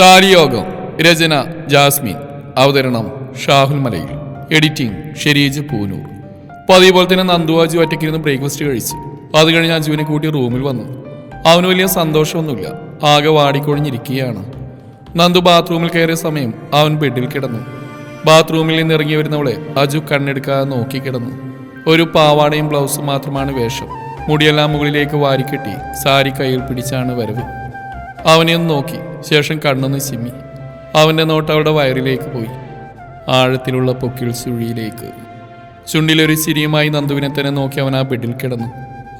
താലിയോഗം രചന Jasmine അവതരണം ഷാഹുൽ മലയിൽ editing Shereej Poonoor. പതിവ് പോലെ തന്നെ നന്ദുവാജി ഒറ്റയ്ക്കിരുന്ന് ബ്രേക്ക്ഫാസ്റ്റ് കഴിച്ചു. അത് കഴിഞ്ഞ് അജുവിനെ കൂട്ടി റൂമിൽ വന്നു. അവന് വലിയ സന്തോഷമൊന്നുമില്ല. ആകെ വാടിക്കൊഴിഞ്ഞിരിക്കുകയാണ്. നന്ദു ബാത്റൂമിൽ കയറിയ സമയം അവൻ ബെഡിൽ കിടന്നു. ബാത്റൂമിൽ നിന്ന് ഇറങ്ങി വരുന്നവളെ അജു കണ്ണെടുക്കാതെ നോക്കി കിടന്നു. ഒരു പാവാടയും ബ്ലൗസും മാത്രമാണ് വേഷം. മുടിയെല്ലാം മുകളിലേക്ക് വാരിക്കെട്ടി സാരി കയ്യിൽ പിടിച്ചാണ് വരവ്. അവനെ ഒന്ന് നോക്കി. ശേഷം കണ്ണൊന്ന് ചിമ്മി. അവന്റെ നോട്ട് അവളുടെ വയറിലേക്ക് പോയി. ആഴത്തിലുള്ള പൊക്കിൽ സുഴിയിലേക്ക്. ചുണ്ടിലൊരു ചിരിയുമായി നന്ദുവിനെ തന്നെ നോക്കി അവൻ ആ ബെഡിൽ കിടന്നു.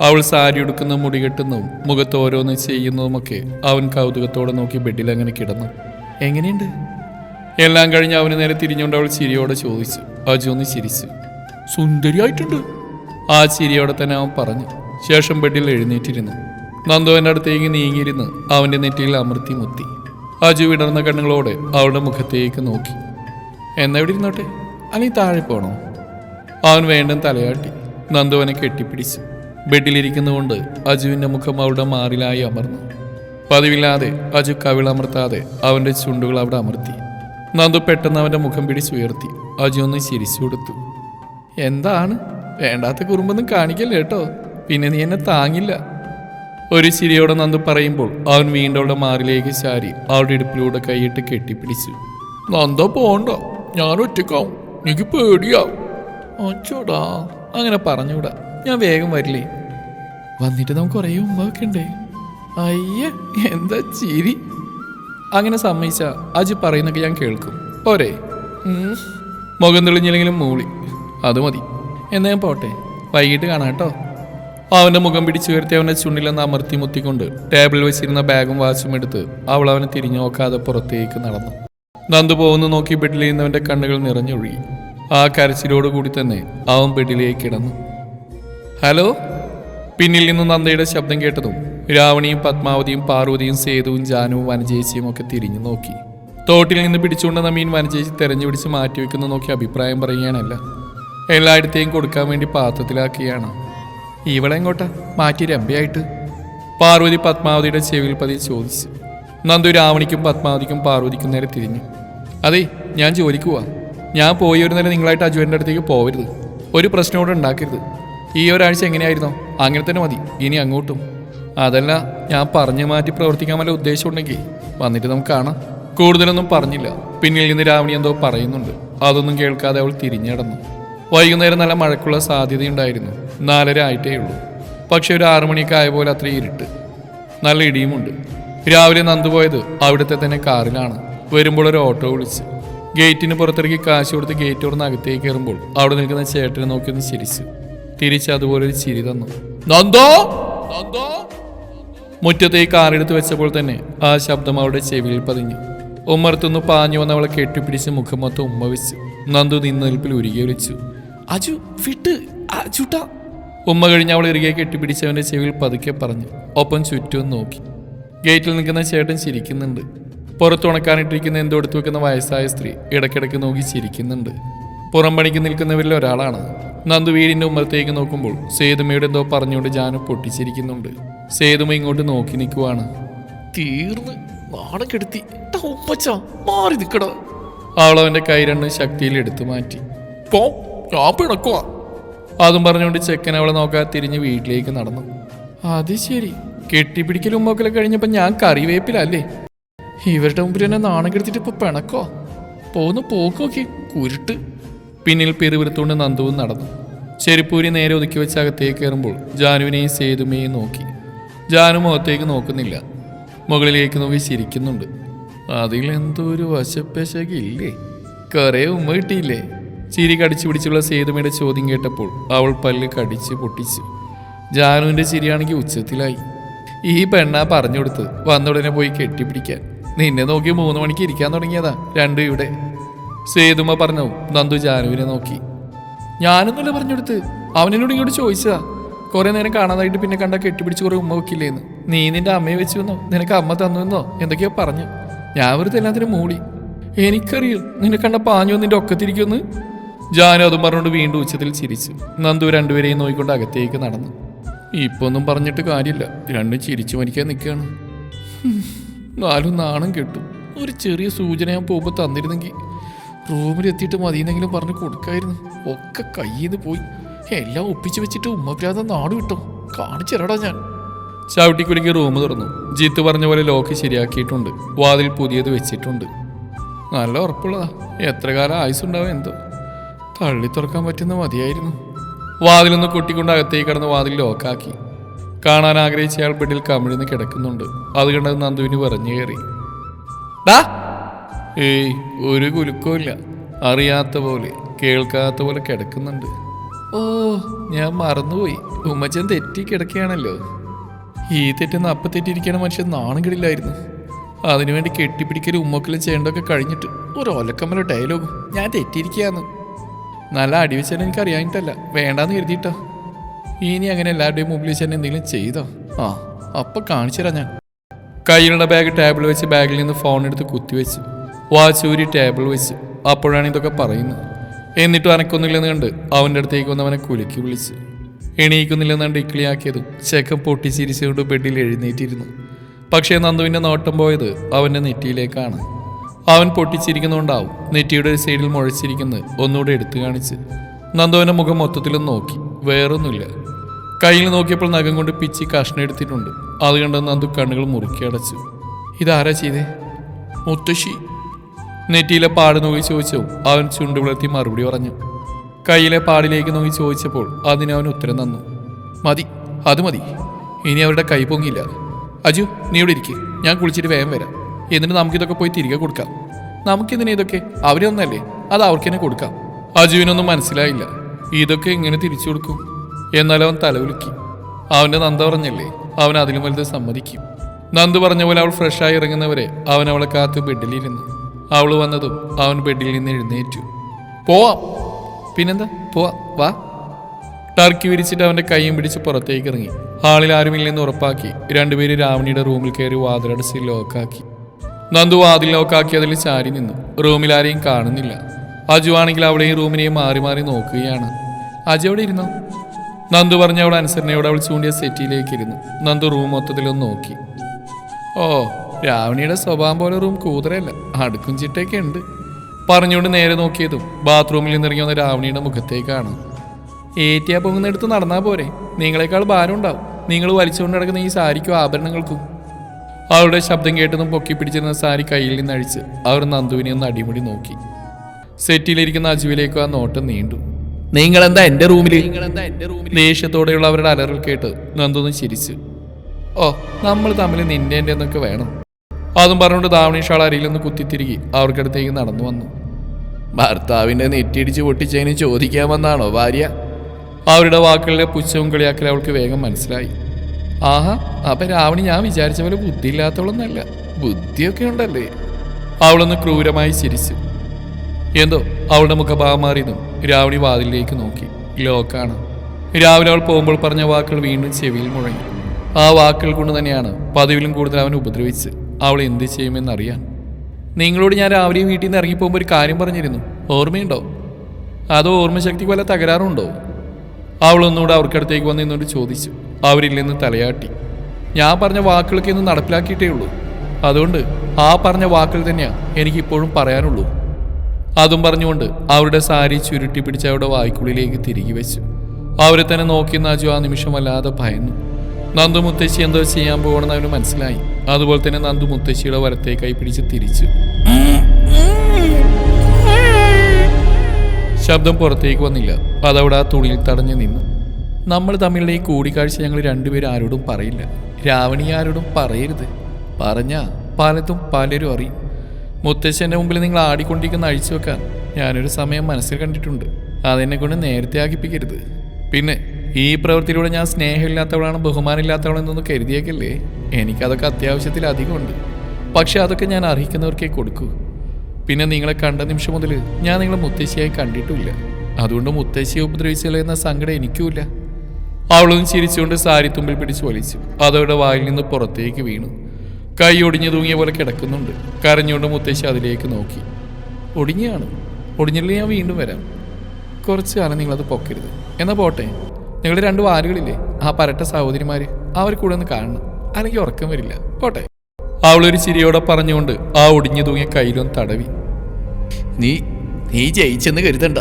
അവൾ സാരി ഉടുക്കുന്ന മുടി കെട്ടുന്നതും മുഖത്ത് ഓരോന്ന് ചെയ്യുന്നതുമൊക്കെ അവൻ കൗതുകത്തോടെ നോക്കി ബെഡിൽ അങ്ങനെ കിടന്നു. എങ്ങനെയുണ്ട്? എല്ലാം കഴിഞ്ഞ് അവന് നേരെ തിരിഞ്ഞുകൊണ്ട് അവൾ ചിരിയോടെ ചോദിച്ചു. അജു ഒന്ന് ചിരിച്ചു. സുന്ദരിയായിട്ടുണ്ട്. ആ ചിരിയോടെ തന്നെ അവൻ പറഞ്ഞു. ശേഷം ബെഡിൽ എഴുന്നേറ്റിരുന്നു. നന്ദുവിന്റെ അടുത്തേക്ക് നീങ്ങിയിരുന്ന് അവന്റെ നെറ്റിയിൽ അമൃത്തി മുത്തി. അജു വിടർന്ന കണ്ണുകളോടെ അവളുടെ മുഖത്തേക്ക് നോക്കി. എന്നെവിടെ ഇരുന്നോട്ടെ? അല്ലെങ്കിൽ താഴെ പോണോ? അവൻ വേണ്ടും തലയാട്ടി. നന്ദുവനെ കെട്ടിപ്പിടിച്ചു. ബെഡിലിരിക്കുന്നതുകൊണ്ട് അജുവിന്റെ മുഖം അവളുടെ മാറിലായി അമർന്നു. പതിവില്ലാതെ അജു കവിളമർത്താതെ അവന്റെ ചുണ്ടുകൾ അവിടെ അമർത്തി. നന്ദു പെട്ടെന്ന് അവന്റെ മുഖം പിടിച്ചുയർത്തി അജു ഒന്ന് ചിരിച്ചു കൊടുത്തു. എന്താണ്? വേണ്ടാത്ത കുറുമ്പൊന്നും കാണിക്കല്ലേ കേട്ടോ? പിന്നെ നീ എന്നെ താങ്ങില്ല. ഒരു ചിരിയോടെ നന്ദു പറയുമ്പോൾ അവൻ വീണ്ടും അവിടെ മാറിലേക്ക് ചാരി അവളുടെ ഇടുപ്പിലൂടെ കൈയിട്ട് കെട്ടിപ്പിടിച്ചു. നന്ദ പോണ്ട ഞാൻ ഒറ്റക്കാവും എനിക്ക് പേടിയാവും. അച്ചോടാ അങ്ങനെ പറഞ്ഞൂടാ ഞാൻ വേഗം വരില്ലേ? വന്നിട്ട് നമുക്ക് കുറേ ഉമ്മൊക്കെ ഉണ്ടേ അയ്യ എന്താ ചിരി? അങ്ങനെ സമ്മതിച്ച അജി പറയുന്നൊക്കെ ഞാൻ കേൾക്കും. പോരെ. മുഖം തെളിഞ്ഞില്ലെങ്കിലും മൂളി. അത് മതി. എന്നാ ഞാൻ പോട്ടെ. വൈകിട്ട് കാണാം കേട്ടോ. അവന്റെ മുഖം പിടിച്ചുയർത്തി അവനെ ചുണ്ടിലെന്ന് അമർത്തി മുത്തിക്കൊണ്ട് ടേബിളിൽ വെച്ചിരുന്ന ബാഗും വാച്ചും എടുത്ത് അവൾ അവനെ തിരിഞ്ഞു നോക്കാതെ പുറത്തേക്ക് നടന്നു. നന്ദു പോകുന്നു നോക്കി ബെഡിലിരുന്നവന്റെ കണ്ണുകൾ നിറഞ്ഞൊഴുകി. ആ കരച്ചിലോട് കൂടി തന്നെ അവൻ ബെഡിലേക്ക് കിടന്നു. ഹലോ? പിന്നിൽ നിന്ന് നന്ദയുടെ ശബ്ദം കേട്ടതും രാവണിയും പത്മാവതിയും പാർവതിയും സേതുവും ജാനുവും വനജേച്ചിയും ഒക്കെ തിരിഞ്ഞു നോക്കി. തോട്ടിൽ നിന്ന് പിടിച്ചുകൊണ്ടുവന്ന മീൻ വനജേച്ചി തെരഞ്ഞു പിടിച്ച് മാറ്റിവെക്കുന്ന നോക്കി അഭിപ്രായം പറയുകയാണല്ല. എല്ലായിടത്തെയും കൊടുക്കാൻ വേണ്ടി പാത്രത്തിലാക്കുകയാണ്. ഇവളെ എങ്ങോട്ടാ? മാറ്റി രമ്പയായിട്ട് പാർവതി പത്മാവതിയുടെ ചെവിയിൽ പതി ചോദിച്ചു. നന്ദു രാവണിക്കും പത്മാവതിക്കും പാർവതിക്കും നേരെ തിരിഞ്ഞു. അതെ ഞാൻ ജോലിക്ക് ഞാൻ പോയി ഒരു നേരം നിങ്ങളായിട്ട് അജുവിന്റെ അടുത്തേക്ക് പോവരുത്. ഒരു പ്രശ്നം കൂടെ ഉണ്ടാക്കരുത്. ഈ ഒരാഴ്ച എങ്ങനെയായിരുന്നോ? അങ്ങനെ തന്നെ മതി. ഇനി അങ്ങോട്ടും. അതല്ല ഞാൻ പറഞ്ഞു മാറ്റി പ്രവർത്തിക്കാൻ വല്ല ഉദ്ദേശമുണ്ടെങ്കിൽ വന്നിട്ട് നമുക്ക് കാണാം. കൂടുതലൊന്നും പറഞ്ഞില്ല. പിന്നിൽ നിന്ന് രാവണി എന്തോ പറയുന്നുണ്ട്. അതൊന്നും കേൾക്കാതെ അവൾ തിരിഞ്ഞടന്നു വൈകുന്നേരം നല്ല മഴക്കുള്ള സാധ്യതയുണ്ടായിരുന്നു. നാലര ആയിട്ടേ ഉള്ളൂ. പക്ഷെ ഒരു ആറു മണിയൊക്കെ ആയ പോലെ അത്ര ഇരുട്ട്. നല്ല ഇടിയുമുണ്ട്. രാവിലെ നന്ദു പോയത് അവിടുത്തെ തന്നെ കാറിലാണ്. വരുമ്പോൾ ഒരു ഓട്ടോ വിളിച്ച്. ഗേറ്റിന് പുറത്തിറക്കി കാശ് കൊടുത്ത് ഗേറ്റ് തുറന്ന് അകത്തേക്ക് കയറുമ്പോൾ അവിടെ നിൽക്കുന്ന ചേട്ടനെ നോക്കി ഒന്ന് ചിരിച്ചു. തിരിച്ച് അതുപോലെ ഒരു ചിരി തന്നു. നന്ദോ? നന്ദോ? മുറ്റത്തേക്ക് കാറെടുത്ത് വെച്ചപ്പോൾ തന്നെ ആ ശബ്ദം അവളുടെ ചെവിയിൽ പതിഞ്ഞു. ഉമ്മർത്തുനിന്ന് പാഞ്ഞു വന്ന് അവളെ കെട്ടിപ്പിടിച്ച് മുഖം മൊത്തം ഉമ്മ വെച്ചു. നന്ദു നിന്നൽപ്പിൽ ഉരുകി വിളിച്ചു അജു വിട്ട് അജുട്ടാ ഉമ്മ കഴിഞ്ഞ് അവൾ ഇറുകെ കെട്ടിപ്പിടിച്ചവന്റെ ചെവിയിൽ പതുക്കെ പറഞ്ഞു. ഒപ്പം ചുറ്റും നോക്കി. ഗേറ്റിൽ നിൽക്കുന്ന ചേട്ടൻ ചിരിക്കുന്നുണ്ട്. പുറത്ത് ഉണക്കാനിട്ടിരിക്കുന്ന എന്തോ എടുത്തു വെക്കുന്ന വയസ്സായ സ്ത്രീ ഇടയ്ക്കിടയ്ക്ക് നോക്കി ചിരിക്കുന്നുണ്ട്. പുറം പണിക്ക് നിൽക്കുന്നവരിൽ ഒരാളാണ്. നന്ദു വീടിന്റെ ഉമ്മറത്തേക്ക് നോക്കുമ്പോൾ സേതുമയുടെ എന്തോ പറഞ്ഞുകൊണ്ട് ജാനു പൊട്ടിച്ചിരിക്കുന്നുണ്ട്. സേതുമ ഇങ്ങോട്ട് നോക്കി നിൽക്കുവാണ്. തീർന്ന് നാണം കെടുത്തി മാറി നിൽക്കട. അവളവന്റെ കൈ രണ്ട് ശക്തിയിൽ എടുത്തു മാറ്റി. പോ പിണക്കുവാ അതും പറഞ്ഞുകൊണ്ട് ചെക്കൻ അവളെ നോക്കാതെ തിരിഞ്ഞ് വീട്ടിലേക്ക് നടന്നു. അത് ശരി. കെട്ടിപ്പിടിക്കലും ഉമ്മൊക്കെ കഴിഞ്ഞപ്പോ ഞാൻ കറിവേപ്പിലല്ലേ? ഇവരുടെ മുമ്പിൽ എന്നെ നാണം കെടുത്തിട്ട് ഇപ്പൊ പിണക്കോ? പോന്ന് പോക്കോക്കി കുരുട്ട്. പിന്നിൽ പെരുവിരുത്തുകൊണ്ട് നന്ദുവും നടന്നു. ചെരുപ്പൂരി നേരെ ഒതുക്കി വെച്ച് അകത്തേക്ക് കയറുമ്പോൾ ജാനുവിനെയും സേതുമേയും നോക്കി. ജാനു മുഖത്തേക്ക് നോക്കുന്നില്ല. മുകളിലേക്ക് നോക്കി ചിരിക്കുന്നുണ്ട്. അതിൽ എന്തോ ഒരു വശപ്പശകില്ലേ? കുറേ ഉമ്മ കിട്ടിയില്ലേ? ചിരി കടിച്ചു പിടിച്ചുള്ള സേതുമയുടെ ചോദ്യം കേട്ടപ്പോൾ അവൾ പല്ല് കടിച്ച് പൊട്ടിച്ചു. ജാനുവിന്റെ ചിരിയാണെങ്കിൽ ഉച്ചത്തിലായി. ഈ പെണ്ണാ പറഞ്ഞു കൊടുത്ത് വന്നുടനെ പോയി കെട്ടിപ്പിടിക്കാൻ. നിന്നെ നോക്കി മൂന്ന് മണിക്ക് ഇരിക്കാൻ തുടങ്ങിയതാ. രണ്ടും ഇവിടെ. സേതുമ പറഞ്ഞു നന്ദു ജാനുവിനെ നോക്കി. ഞാനൊന്നുമല്ല പറഞ്ഞു കൊടുത്ത്. അവനോട് ഇങ്ങോട്ട് ചോദിച്ചതാ. കുറേ നേരം കാണാതായിട്ട് പിന്നെ കണ്ട കെട്ടിപ്പിടിച്ച് കുറെ ഉമ്മ വെക്കില്ലേന്ന്. നീ നിന്റെ അമ്മയെ വെച്ചു വന്നോ? നിനക്ക് അമ്മ തന്നുവെന്നോ എന്തൊക്കെയോ പറഞ്ഞു. ഞാൻ വെറുതെ എല്ലാത്തിനും മൂടി. എനിക്കറിയൂ നിന്നെ കണ്ട പാഞ്ഞു നിന്റെ ഒക്കത്തിരിക്കുമെന്ന്. ജാനു അതും പറഞ്ഞുകൊണ്ട് വീണ്ടും ഉച്ചത്തിൽ ചിരിച്ചു. നന്ദു രണ്ടുപേരെയും നോക്കിക്കൊണ്ട് അകത്തേക്ക് നടന്നു. ഇപ്പൊ ഒന്നും പറഞ്ഞിട്ട് കാര്യമില്ല. രണ്ടും ചിരിച്ചു മരിക്കാൻ നിൽക്കുകയാണ് നാലും നാണം കെട്ടു. ഒരു ചെറിയ സൂചന ഞാൻ പോകുമ്പോൾ തന്നിരുന്നെങ്കിൽ റൂമിൽ എത്തിയിട്ട് മതിയെന്നെങ്കിലും പറഞ്ഞ് കൊടുക്കായിരുന്നു. ഒക്കെ കയ്യിൽ നിന്ന് പോയി. എല്ലാം ഒപ്പിച്ച് വെച്ചിട്ട് ഉമ്മപ്രാത നാട് കിട്ടും കാണിച്ചിരടാ ഞാൻ. ചവിട്ടിക്കുലുക്കി റൂം തുറന്നു. ജീത്ത് പറഞ്ഞ പോലെ ലോക്ക് ശരിയാക്കിയിട്ടുണ്ട്. വാതിൽ പുതിയത് വെച്ചിട്ടുണ്ട്. നല്ല ഉറപ്പുള്ളതാ. എത്ര കാലം ആയുസുണ്ടാവും എന്തോ. തള്ളി തുറക്കാൻ പറ്റുന്ന മതിയായിരുന്നു. വാതിലൊന്ന് കൊട്ടിക്കൊണ്ട് അകത്തേക്ക് കടന്ന് വാതിൽ ലോക്കാക്കി. കാണാൻ ആഗ്രഹിച്ച അയാൾ ബെഡിൽ കമിഴ്ന്ന് കിടക്കുന്നുണ്ട്. അത് കണ്ടത് നന്ദുവിന് പറഞ്ഞു കയറി. ഡാ! ഏയ് ഒരു കുലുക്കവും ഇല്ല. അറിയാത്ത പോലെ കേൾക്കാത്ത പോലെ കിടക്കുന്നുണ്ട്. ഓ ഞാൻ മറന്നുപോയി. ഉമ്മച്ചൻ തെറ്റി കിടക്കുകയാണല്ലോ. ഈ തെറ്റെന്ന് അപ്പ തെറ്റിയിരിക്കണ മനുഷ്യൻ നാണം കിടില്ലായിരുന്നു. അതിനുവേണ്ടി കെട്ടിപ്പിടിക്കലും ഉമ്മക്കലും ചെയ്യേണ്ടതൊക്കെ കഴിഞ്ഞിട്ട് ഒരു ഒലക്കമ്മലോ ഡയലോഗും ഞാൻ തെറ്റിയിരിക്കുകയാന്ന് നല്ല അടി വെച്ചാൽ എനിക്ക് അറിയാനിട്ടല്ല വേണ്ടാന്ന് കരുതിയിട്ടോ. ഇനി അങ്ങനെ എല്ലാവരുടെയും മുമ്പിൽ വെച്ച് തന്നെ എന്തെങ്കിലും ചെയ്തോ? ആ അപ്പൊ കാണിച്ചുതരാം ഞാൻ. കയ്യിലുള്ള ബാഗ് ടേബിൾ വെച്ച് ബാഗിൽ നിന്ന് ഫോൺ എടുത്ത് കുത്തിവെച്ച് വാച്ച്. ഊരി ടേബിൾ വെച്ച്. അപ്പോഴാണ് ഇതൊക്കെ പറയുന്നത്. എന്നിട്ടും അനക്കൊന്നില്ലെന്ന് കണ്ട് അവന്റെ അടുത്തേക്ക് വന്ന് അവനെ കുലുക്കി വിളിച്ച്. എണീക്കുന്നില്ലെന്ന് കണ്ട് ഇക്കിളിയാക്കിയതും ചെക്കൻ പൊട്ടിച്ചിരിച്ചുകൊണ്ട് ബെഡിൽ എഴുന്നേറ്റിരുന്നു. പക്ഷേ നന്ദുവിന്റെ നോട്ടം പോയത് അവന്റെ നെറ്റിയിലേക്കാണ്. അവൻ പൊട്ടിച്ചിരിക്കുന്നുണ്ടാവും നെറ്റിയുടെ ഒരു സൈഡിൽ മുഴച്ചിരിക്കുന്നത് ഒന്നുകൂടെ എടുത്തു കാണിച്ച്. നന്ദുവിന്റെ മുഖം മൊത്തത്തിലും നോക്കി. വേറൊന്നുമില്ല. കയ്യിൽ നോക്കിയപ്പോൾ നഖം കൊണ്ട് പിച്ചി കഷ്ണം എടുത്തിട്ടുണ്ട്. അത് കണ്ട് നന്ദു കണ്ണുകൾ മുറുക്കി അടച്ചു. ഇതാരാ ചെയ്തേ? മുത്തശ്ശി. നെറ്റിയിലെ പാട് നോക്കി ചോദിച്ചു അവൻ ചുണ്ടു വിളർത്തി മറുപടി പറഞ്ഞു. കയ്യിലെ പാടിലേക്ക് നോക്കി ചോദിച്ചപ്പോൾ അതിന് അവൻ ഉത്തരം തന്നു. മതി അത് മതി. ഇനി അവരുടെ കൈ പൊങ്ങിയില്ല. അജു നീ ഇവിടെ ഇരിക്കേ. ഞാൻ കുളിച്ചിട്ട് വേഗം വരാം. എന്നിട്ട് നമുക്കിതൊക്കെ പോയി തിരികെ കൊടുക്കാം. നമുക്കിതിനെ ഇതൊക്കെ? അവരൊന്നല്ലേ അത് അവർക്ക് തന്നെ കൊടുക്കാം. അജുവിനൊന്നും മനസ്സിലായില്ല. ഇതൊക്കെ എങ്ങനെ തിരിച്ചു കൊടുക്കും? എന്നാൽ അവൻ തലവുലുക്കി അവന്റെ നന്ദ പറഞ്ഞല്ലേ? അവൻ അതിലും വലുത് സമ്മതിക്കും. നന്ദു പറഞ്ഞ പോലെ അവൾ ഫ്രഷായി ഇറങ്ങുന്നവരെ അവൻ അവളെ കാത്ത് ബെഡിലിരുന്നു. അവൾ വന്നതും അവൻ ബെഡിൽ നിന്ന് എഴുന്നേറ്റു. പോവാം. പിന്നെന്താ? പോവാ. വാ. ടർക്കി വിരിച്ചിട്ട് അവന്റെ കൈയും പിടിച്ച് പുറത്തേക്ക് ഇറങ്ങി. ഹാളിൽ ആരുമില്ലെന്ന് ഉറപ്പാക്കി. രണ്ടുപേര് രാവണിയുടെ റൂമിൽ കയറി വാതിലടച്ച് ലോക്കാക്കി. നന്ദു വാതിൽ നോക്കാക്കി അതിൽ ചാരി നിന്നു. റൂമിൽ ആരെയും കാണുന്നില്ല. അജു ആണെങ്കിൽ അവിടെയും റൂമിനെയും മാറി മാറി നോക്കുകയാണ്. അജു അവിടെ ഇരുന്നോ? നന്ദു പറഞ്ഞ അവൾ അനുസരണയോടെ അവൾ ചൂണ്ടിയ സെറ്റിയിലേക്ക് ഇരുന്നു. നന്ദു റൂം മൊത്തത്തിലൊന്ന് നോക്കി. ഓ രാവണിയുടെ സ്വഭാവം പോലെ റൂം കൂതറയല്ല. അടുക്കും ചിട്ടയൊക്കെ ഉണ്ട്. പറഞ്ഞുകൊണ്ട് നേരെ നോക്കിയതും ബാത്റൂമിൽ നിന്നിറങ്ങി വന്ന രാവണിയുടെ മുഖത്തേക്കാണ്. ഏറ്റിയാ പൊങ്ങുന്നിടത്ത് നടന്നാ പോരെ. നിങ്ങളെക്കാൾ ഭാരം ഉണ്ടാവും നിങ്ങൾ വലിച്ചുകൊണ്ട് നടക്കുന്ന ഈ സാരിക്കും ആഭരണങ്ങൾക്കും. അവളുടെ ശബ്ദം കേട്ടതും പൊക്കി പിടിച്ചിരുന്ന സാരി കയ്യിൽ നിന്ന് അഴിച്ച് അവർ നന്ദുവിനെ ഒന്ന് അടിമുടി നോക്കി. സെറ്റിലിരിക്കുന്ന അജുവിലേക്ക് ആ നോട്ടം നീണ്ടു. നിങ്ങൾ എന്താ എന്റെ റൂമിൽ ദേഷ്യത്തോടെയുള്ള അവരുടെ അലറൽ കേട്ട് നന്ദൊന്ന് ചിരിച്ചു. ഓ നമ്മൾ തമ്മിൽ നിന്റെ എന്റെ എന്നൊക്കെ വേണം. അതും പറഞ്ഞുകൊണ്ട് ദാവണീഷാൾ അരിയിൽ അരിയിലൊന്ന് കുത്തിത്തിരികി അവർക്കടുത്തേക്ക് നടന്നു വന്നു. ഭർത്താവിന്റെ നെറ്റിയിടിച്ച് പൊട്ടിച്ചതിന് ചോദിക്കാമെന്നാണോ ഭാര്യ? അവരുടെ വാക്കുകളിലെ പുച്ഛവും കളിയാക്കൽ അവൾക്ക് വേഗം മനസ്സിലായി. ആഹാ അപ്പൊ രാവണി ഞാൻ വിചാരിച്ച പോലെ ബുദ്ധിയില്ലാത്തവളൊന്നല്ല. ബുദ്ധിയൊക്കെ ഉണ്ടല്ലേ? അവളൊന്ന് ക്രൂരമായി ചിരിച്ചു. എന്തോ അവളുടെ മുഖഭാവം മാറിയതും രാവണി വാതിലിലേക്ക് നോക്കി. ലോക്കാണ്. രാവിലെ അവൾ പോകുമ്പോൾ പറഞ്ഞ വാക്കുകൾ വീണ്ടും ചെവിയിൽ മുഴങ്ങി. ആ വാക്കുകൾ കൊണ്ട് തന്നെയാണ് പതിവിലും കൂടുതൽ അവൻ ഉപദ്രവിച്ച് അവൾ എന്ത് ചെയ്യുമെന്നറിയാൻ. നിങ്ങളോട് ഞാൻ രാവിലെ വീട്ടിൽ നിന്ന് ഇറങ്ങിപ്പോകുമ്പോൾ ഒരു കാര്യം പറഞ്ഞിരുന്നു. ഓർമ്മയുണ്ടോ? അതോ ഓർമ്മശക്തിക്ക് വല്ല തകരാറുണ്ടോ? അവളൊന്നുകൂടെ അവർക്കടുത്തേക്ക് വന്ന് നിന്നോട് ചോദിച്ചു. അവരില്ലെന്ന് തലയാട്ടി. ഞാൻ പറഞ്ഞ വാക്കുകളൊക്കെ ഒന്ന് നടപ്പിലാക്കിയിട്ടേ ഉള്ളൂ. അതുകൊണ്ട് ആ പറഞ്ഞ വാക്കുകൾ തന്നെയാണ് എനിക്കിപ്പോഴും പറയാനുള്ളൂ. അതും പറഞ്ഞുകൊണ്ട് അവരുടെ സാരി ചുരുട്ടി പിടിച്ച് അവരുടെ വായ്ക്കുള്ളിലേക്ക് തിരികെ വെച്ചു. അവരെ തന്നെ നോക്കി നാജു ആ നിമിഷം വല്ലാതെ ഭയന്നു. നന്ദു മുത്തശ്ശി എന്തോ ചെയ്യാൻ പോകണമെന്ന് അവന് മനസ്സിലായി. അതുപോലെ തന്നെ നന്ദു മുത്തശ്ശിയുടെ വരത്തേക്കായി പിടിച്ച് തിരിച്ചു. ശബ്ദം പുറത്തേക്ക് വന്നില്ല. അതവിടെ ആ തുണിയിൽ തടഞ്ഞു നിന്നു. നമ്മൾ തമ്മിലുള്ള ഈ കൂടിക്കാഴ്ച ഞങ്ങൾ രണ്ടുപേരും ആരോടും പറയില്ല. രാവണി ആരോടും പറയരുത്. പറഞ്ഞാൽ പലതും പലരും അറിയും. മുത്തശ്ശന്റെ മുമ്പിൽ നിങ്ങൾ ആടിക്കൊണ്ടിരിക്കുന്ന അഴിച്ചു വെക്കാൻ ഞാനൊരു സമയം മനസ്സിൽ കണ്ടിട്ടുണ്ട്. അതെന്നെ കൊണ്ട് നേരത്തെ ആകിപ്പിക്കരുത്. പിന്നെ ഈ പ്രവൃത്തിയിലൂടെ ഞാൻ സ്നേഹമില്ലാത്തവളാണ് ബഹുമാനമില്ലാത്തവളെന്നൊന്നും കരുതിയേക്കല്ലേ? എനിക്കതൊക്കെ അത്യാവശ്യത്തിൽ അധികമുണ്ട്. പക്ഷെ അതൊക്കെ ഞാൻ അർഹിക്കുന്നവർക്കേ കൊടുക്കൂ. പിന്നെ നിങ്ങളെ കണ്ട നിമിഷം മുതൽ ഞാൻ നിങ്ങളെ മുത്തശ്ശിയായി കണ്ടിട്ടില്ല അതുകൊണ്ട് മുത്തശ്ശിയെ ഉപദ്രവിച്ചില്ല എന്ന സങ്കടം എനിക്കുമില്ല. അവളും ചിരിച്ചുകൊണ്ട് സാരി തുമ്പിൽ പിടിച്ച് വലിച്ചു. അതവരുടെ വായിൽ നിന്ന് പുറത്തേക്ക് വീണു. കൈ ഒടിഞ്ഞു തൂങ്ങിയ പോലെ കിടക്കുന്നുണ്ട്. കരഞ്ഞുകൊണ്ട് മുത്തശ്ശി അതിലേക്ക് നോക്കി. ഒടിഞ്ഞാണ്. ഒടിഞ്ഞില്ലെങ്കിൽ ഞാൻ വീണ്ടും വരാം. കുറച്ച് കാലം നിങ്ങളത് പൊക്കരുത്. എന്നാ പോട്ടെ. നിങ്ങളുടെ രണ്ട് വാലുകളില്ലേ? ആ പരട്ട സഹോദരിമാർ അവർ കൂടെ ഒന്ന് കാണണം. അല്ലെങ്കിൽ ഉറക്കം വരില്ല. പോട്ടെ. അവളൊരു ചിരിയോടെ പറഞ്ഞുകൊണ്ട് ആ ഒടിഞ്ഞു തൂങ്ങിയ കയ്യിലൊന്ന് തടവി. നീ നീ ജയിച്ചെന്ന് കരുതണ്ട.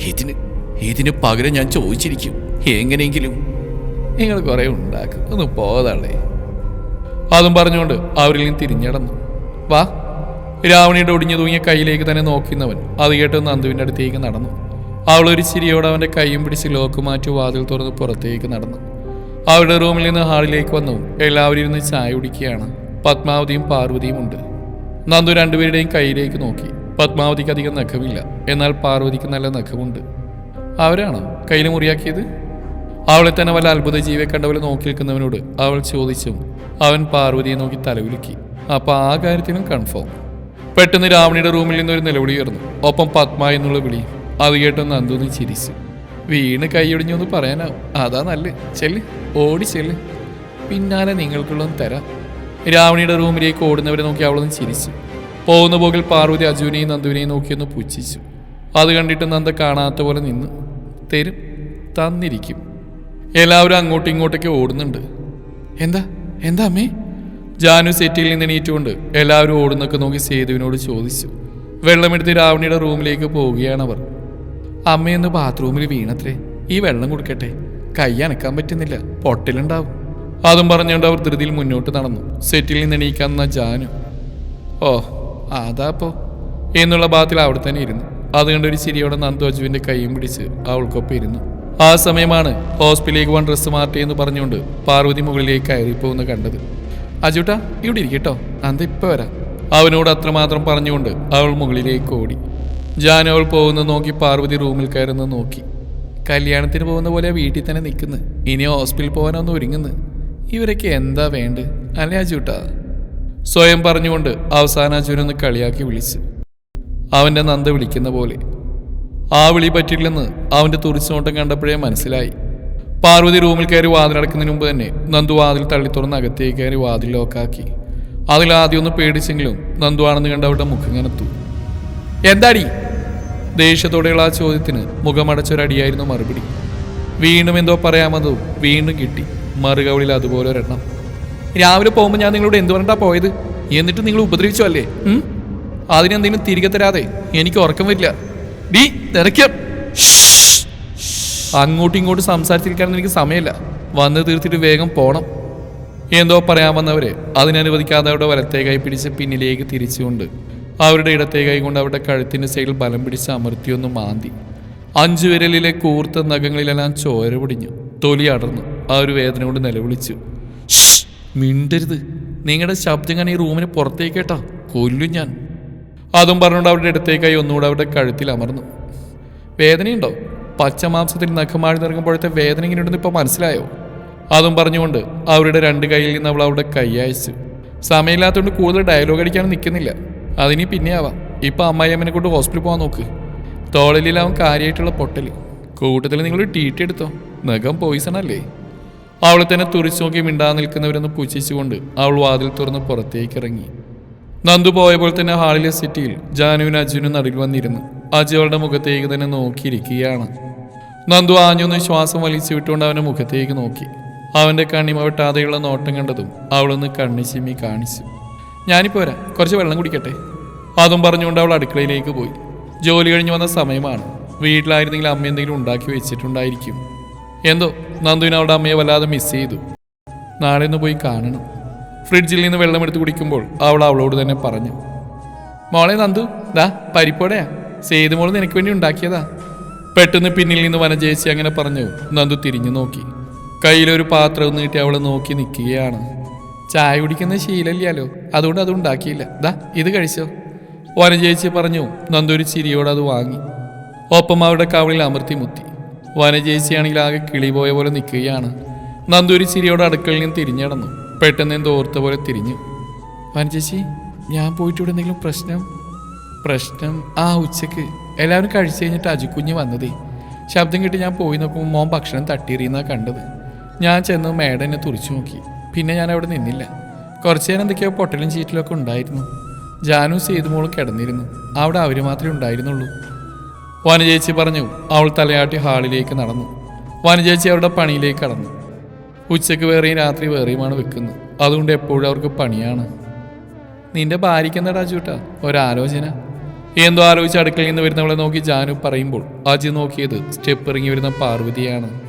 ഇതിന് ഇതിന് പകരം ഞാൻ ചോദിച്ചിരിക്കും. എങ്ങനെയെങ്കിലും നിങ്ങൾ കുറെ ഉണ്ടാക്കും. ഒന്ന് പോകാതെ അതും പറഞ്ഞുകൊണ്ട് അവരിൽ നിന്ന് തിരിഞ്ഞടന്നു. വാ. രാവണിയുടെ ഒടിഞ്ഞു തൂങ്ങിയ കയ്യിലേക്ക് തന്നെ നോക്കുന്നവൻ അത് കേട്ട് നന്ദുവിന്റെ അടുത്തേക്ക് നടന്നു. അവളൊരു ചിരിയോടെ അവന്റെ കൈയും പിടിച്ച് ലോക്ക് മാറ്റി വാതിൽ തുറന്ന് പുറത്തേക്ക് നടന്നു. അവരുടെ റൂമിൽ നിന്ന് ഹാളിലേക്ക് വന്നു. എല്ലാവരും ഇരുന്ന് ചായ കുടിക്കുകയാണ്. പത്മാവതിയും പാർവതിയും ഉണ്ട്. നന്ദു രണ്ടുപേരുടെയും കയ്യിലേക്ക് നോക്കി. പത്മാവതിക്ക് അധികം നഖമില്ല. എന്നാൽ പാർവതിക്ക് നല്ല നഖമുണ്ട്. അവരാണോ കയ്യിൽ മുറിയാക്കിയത്? അവളെ തന്നെ വല്ല അത്ഭുത ജീവിയെ കണ്ടവരെ നോക്കി നിൽക്കുന്നവനോട് അവൾ ചോദിച്ചു അവൻ പാർവതിയെ നോക്കി തലവിലുക്കി അപ്പൊ ആ കാര്യത്തിലും കൺഫേം പെട്ടെന്ന് രാവണിയുടെ റൂമിൽ നിന്ന് ഒരു നിലവിളി ഉയർന്നു. ഒപ്പം പത്മ എന്നുള്ള വിളി അത് കേട്ട് നന്ദുന്ന് ചിരിച്ചു. വീണ് കൈയൊടിഞ്ഞു എന്ന് പറയാനാവും. അതാ നല്ല. ചെല്ല്. ഓടി ചെല്ല്. പിന്നാലെ നിങ്ങൾക്കുള്ളതും തരാം. രാവണിയുടെ റൂമിലേക്ക് ഓടുന്നവരെ നോക്കി അവളൊന്ന് ചിരിച്ചു. പോകുന്ന പോകിൽ പാർവതി അജുവിനെയും നന്ദുവിനെയും നോക്കിയൊന്ന് പുച്ഛിച്ചു. അത് കണ്ടിട്ട് നന്ദ കാണാത്ത പോലെ നിന്ന്. തരും. തന്നിരിക്കും. എല്ലാവരും അങ്ങോട്ടും ഇങ്ങോട്ടൊക്കെ ഓടുന്നുണ്ട്. എന്താ? എന്താ അമ്മേ? ജാനു സെറ്റിൽ നിന്ന് എണീറ്റുകൊണ്ട് എല്ലാവരും ഓടുന്നൊക്കെ നോക്കി സേതുവിനോട് ചോദിച്ചു. വെള്ളമെടുത്ത് രാവണിയുടെ റൂമിലേക്ക് പോവുകയാണവർ. അമ്മയൊന്ന് ബാത്റൂമിൽ വീണത്രേ. ഈ വെള്ളം കൊടുക്കട്ടെ. കൈ അനക്കാൻ പറ്റുന്നില്ല. പൊട്ടലുണ്ടാവും. അതും പറഞ്ഞുകൊണ്ട് അവർ ധൃതിയിൽ മുന്നോട്ട് നടന്നു. സെറ്റിൽ നിന്ന് എണീക്കാൻ നിന്ന ജാനു ഓ അതാപ്പോ എന്നുള്ള ഭാഗത്തിൽ അവിടെ തന്നെ ഇരുന്നു. അതുകൊണ്ട് ഒരു ചിരിയോടെ നന്ദു അജുവിന്റെ കൈയും പിടിച്ച് അവൾക്കൊപ്പം ഇരുന്നു. ആ സമയമാണ് ഹോസ്പിറ്റലിലേക്ക് വൺ ഡ്രസ്സ് മാറ്റി എന്ന് പറഞ്ഞുകൊണ്ട് പാർവതി മുകളിലേക്ക് കയറിപ്പോകുന്ന കണ്ടത്. അജുട്ടാ ഇവിടെ ഇരിക്കട്ടോ അന്ത ഇപ്പൊ വരാം. അവനോട് അത്രമാത്രം പറഞ്ഞുകൊണ്ട് അവൾ മുകളിലേക്ക് ഓടി. ജാൻ അവൾ പോകുന്നത് നോക്കി പാർവതി റൂമിൽ കയറുന്ന നോക്കി. കല്യാണത്തിന് പോകുന്ന പോലെ വീട്ടിൽ തന്നെ നിൽക്കുന്നു. ഇനി ഹോസ്പിറ്റലിൽ പോകാനൊന്ന് ഒരുങ്ങുന്നു. ഇവരൊക്കെ എന്താ വേണ്ട? അല്ലേ അജുട്ടാ? സ്വയം പറഞ്ഞുകൊണ്ട് അവസാന അജുനൊന്ന് കളിയാക്കി വിളിച്ചു. അവന്റെ നന്ദ വിളിക്കുന്ന പോലെ ആ വിളി പറ്റില്ലെന്ന് അവന്റെ തുറിച്ചോട്ടം കണ്ടപ്പോഴേ മനസ്സിലായി. പാർവതി റൂമിൽ കയറി വാതിലടക്കുന്നതിന് മുമ്പ് തന്നെ നന്ദു വാതിൽ തള്ളി തുറന്ന് അകത്തേക്ക് കയറി വാതിൽ ലോക്കാക്കി. അതിൽ ആദ്യം ഒന്ന് പേടിച്ചെങ്കിലും നന്ദു ആണെന്ന് കണ്ട് അവരുടെ മുഖം കനത്തു. എന്താടി? ദേഷ്യത്തോടെയുള്ള ആ ചോദ്യത്തിന് മുഖമടച്ചൊരടിയായിരുന്നു മറുപടി. വീണ്ടും എന്തോ പറയാമെന്നതും വീണ്ടും കിട്ടി. മറുകവളിൽ അതുപോലെ ഒരെണ്ണം. രാവിലെ പോകുമ്പോൾ ഞാൻ നിങ്ങളോട് എന്ത് പറഞ്ഞിട്ടാ പോയത്? എന്നിട്ട് നിങ്ങൾ ഉപദ്രവിച്ചു അല്ലേ? അതിനെന്തെങ്കിലും തിരികെ തരാതെ എനിക്ക് ഉറക്കം വരില്ല. ഡീ തിരക്കാം. അങ്ങോട്ടും ഇങ്ങോട്ടും സംസാരിച്ചിരിക്കാൻ എനിക്ക് സമയമില്ല. വന്ന് തീർത്തിട്ട് വേഗം പോണം. എന്തോ പറയാൻ വന്നവരെ അതിനനുവദിക്കാതെ അവിടെ വലത്തേ കൈ പിടിച്ച് പിന്നിലേക്ക് തിരിച്ചുകൊണ്ട് അവരുടെ ഇടത്തേ കൈ കൊണ്ട് അവരുടെ കഴുത്തിന്റെ സൈഡിൽ ബലം പിടിച്ച് അമർത്തിയൊന്ന് മാന്തി. അഞ്ചു വിരലിലെ കൂർത്ത നഖങ്ങളിലെല്ലാം ചോര പൊടിഞ്ഞു. തൊലി അടർന്നു. ആ ഒരു വേദന കൊണ്ട് നിലവിളിച്ചു. മിണ്ടരുത്. നിങ്ങളുടെ ശബ്ദം ഞാൻ ഈ റൂമിന് പുറത്തേക്ക് കേട്ടാ. കൊല്ലും ഞാൻ. അതും പറഞ്ഞുകൊണ്ട് അവരുടെ അടുത്തേക്കായി ഒന്നുകൂടെ അവരുടെ കഴുത്തിൽ അമർന്നു. വേദനയുണ്ടോ? പച്ചമാംസത്തിൽ നഖമാഴി നിറങ്ങുമ്പോഴത്തെ വേദന ഇങ്ങനെയുണ്ടെന്ന് ഇപ്പോൾ മനസ്സിലായോ? അതും പറഞ്ഞുകൊണ്ട് അവരുടെ രണ്ട് കയ്യിൽ നിന്ന് അവൾ അവളുടെ കൈ അയച്ചു. സമയമില്ലാത്തതുകൊണ്ട് കൂടുതൽ ഡയലോഗ് അടിക്കാൻ നിൽക്കുന്നില്ല. അതിനി പിന്നെ ആവാം. ഇപ്പൊ അമ്മായിയമ്മനെ കൊണ്ട് ഹോസ്പിറ്റലിൽ പോകാൻ നോക്ക്. തോളലിലാവും കാര്യമായിട്ടുള്ള പൊട്ടൽ കൂട്ടത്തിൽ നിങ്ങൾ ടീറ്റ് എടുത്തോ? നഖം പോയിസൺ അല്ലേ? അവൾ തന്നെ തുറിച്ചു നോക്കി മിണ്ടാ നിൽക്കുന്നവരൊന്ന് പുച്ഛിച്ചുകൊണ്ട് അവൾ വാതിൽ തുറന്ന് പുറത്തേക്ക് ഇറങ്ങി. നന്ദു പോയപ്പോൾ തന്നെ ഹാളിലെ സിറ്റിയിൽ ജാനുവിന് അജുനും നടുവിൽ വന്നിരുന്നു. അജു അവളുടെ മുഖത്തേക്ക് തന്നെ നോക്കിയിരിക്കുകയാണ്. നന്ദു ആഞ്ഞൊന്ന് ശ്വാസം വലിച്ചു വിട്ടുകൊണ്ട് അവന്റെ മുഖത്തേക്ക് നോക്കി. അവന്റെ കണ്ണിമ വെട്ടാതെയുള്ള നോട്ടം കണ്ടതും അവളൊന്ന് കണ്ണി ചിമ്മി കാണിച്ചു. വരാം. കുറച്ച് വെള്ളം കുടിക്കട്ടെ? അതും പറഞ്ഞുകൊണ്ട് അവൾ അടുക്കളയിലേക്ക് പോയി. ജോലി കഴിഞ്ഞ് വന്ന സമയമാണ്. വീട്ടിലായിരുന്നെങ്കിൽ അമ്മ എന്തെങ്കിലും ഉണ്ടാക്കി വെച്ചിട്ടുണ്ടായിരിക്കും. എന്തോ നന്ദുവിന് അവളുടെ അമ്മയെ വല്ലാതെ മിസ് ചെയ്തു. നാളെ ഒന്ന് പോയി കാണണം. ഫ്രിഡ്ജിൽ നിന്ന് വെള്ളമെടുത്ത് കുടിക്കുമ്പോൾ അവൾ അവളോട് തന്നെ പറഞ്ഞു മോളെ നന്ദു ദാ പരിപ്പോടെയാ സേതു മോൾ നിനക്ക് വേണ്ടി ഉണ്ടാക്കിയതാ. പെട്ടെന്ന് പിന്നിൽ നിന്ന് വനജേച്ചി അങ്ങനെ പറഞ്ഞു നന്ദു തിരിഞ്ഞു നോക്കി. കയ്യിലൊരു പാത്രം നീട്ടി അവൾ നോക്കി നിൽക്കുകയാണ് ചായ കുടിക്കുന്ന ശീലമില്ലല്ലോ അതുകൊണ്ട് അത് ഉണ്ടാക്കിയില്ല. ദാ ഇത് കഴിച്ചോ. വനജേച്ചി പറഞ്ഞു നന്ദു ഒരു ചിരിയോടെ അത് വാങ്ങി. ഒപ്പം അവരുടെ കവളിൽ അമർത്തി മുത്തി. വനജേച്ചിയാണെങ്കിൽ ആകെ കിളി പോയ പോലെ നിൽക്കുകയാണ് നന്ദു ഒരു ചിരിയോടെ അടുക്കളയിൽ നിന്ന് തിരിഞ്ഞടന്നു. പെട്ടെന്ന് എന്തോ ഓർത്ത പോലെ തിരിഞ്ഞു. വനചേച്ചി ഞാൻ പോയിട്ട് ഇവിടെ എന്തെങ്കിലും പ്രശ്നം? പ്രശ്നം? ആ ഉച്ചയ്ക്ക്. എല്ലാവരും കഴിച്ചു കഴിഞ്ഞിട്ട് അജുക്കുഞ്ഞ് വന്നതേ. ശബ്ദം കിട്ടി ഞാൻ പോയി നോക്കുമ്പോൾ മോൻ ഭക്ഷണം തട്ടിയെറിയുന്ന കണ്ടത്. ഞാൻ ചെന്ന് മേഡം എന്നെ തുറിച്ചു നോക്കി. പിന്നെ ഞാൻ അവിടെ നിന്നില്ല. കുറച്ചു നേരം എന്തൊക്കെയോ പൊട്ടലും ചീറ്റിലൊക്കെ ഉണ്ടായിരുന്നു. ജാനു സേതുമോളും കിടന്നിരുന്നു. അവിടെ അവർ മാത്രമേ ഉണ്ടായിരുന്നുള്ളൂ. വനജേച്ചി പറഞ്ഞു അവൾ തലയാട്ടി ഹാളിലേക്ക് നടന്നു. വനജേച്ചി അവരുടെ പണിയിലേക്ക് കടന്നു. ഉച്ചയ്ക്ക് വേറെയും രാത്രി വേറെയുമാണ് വെക്കുന്നത്. അതുകൊണ്ട് എപ്പോഴും അവർക്ക് പണിയാണ്. നിന്റെ ഭാര്യയ്ക്ക് എന്താ രാജുട്ടാ? ഒരാലോചന. എന്തോ ആലോചിച്ച് അടുക്കളയിൽ നിന്ന് വരുന്നവളെ നോക്കി ജാനു പറയുമ്പോൾ അജി നോക്കിയത് സ്റ്റെപ്പ് ഇറങ്ങി വരുന്ന പാർവതിയാണ്.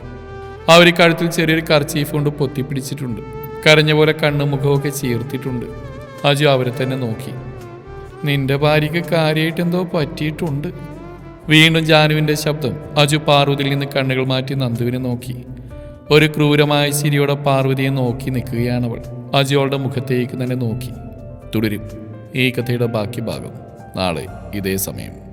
അവർ കഴുത്തിൽ ചെറിയൊരു കർച്ചീഫ് കൊണ്ട് പൊത്തിപ്പിടിച്ചിട്ടുണ്ട്. കരഞ്ഞ പോലെ കണ്ണും മുഖമൊക്കെ ചീർത്തിട്ടുണ്ട് അജു അവരെ തന്നെ നോക്കി. നിന്റെ ഭാര്യയ്ക്ക് കാര്യമായിട്ട് എന്തോ പറ്റിയിട്ടുണ്ട്. വീണ്ടും ജാനുവിന്റെ ശബ്ദം അജു പാർവതിയിൽ നിന്ന് കണ്ണുകൾ മാറ്റി നന്ദുവിനെ നോക്കി. ഒരു ക്രൂരമായ ചിരിയോടെ പാർവതിയെ നോക്കി നിൽക്കുകയാണവൾ അവൾ. അജിയോളുടെ മുഖത്തേക്ക് തന്നെ നോക്കി. തുടരും. ഈ കഥയുടെ ബാക്കി ഭാഗം നാളെ ഇതേ സമയം.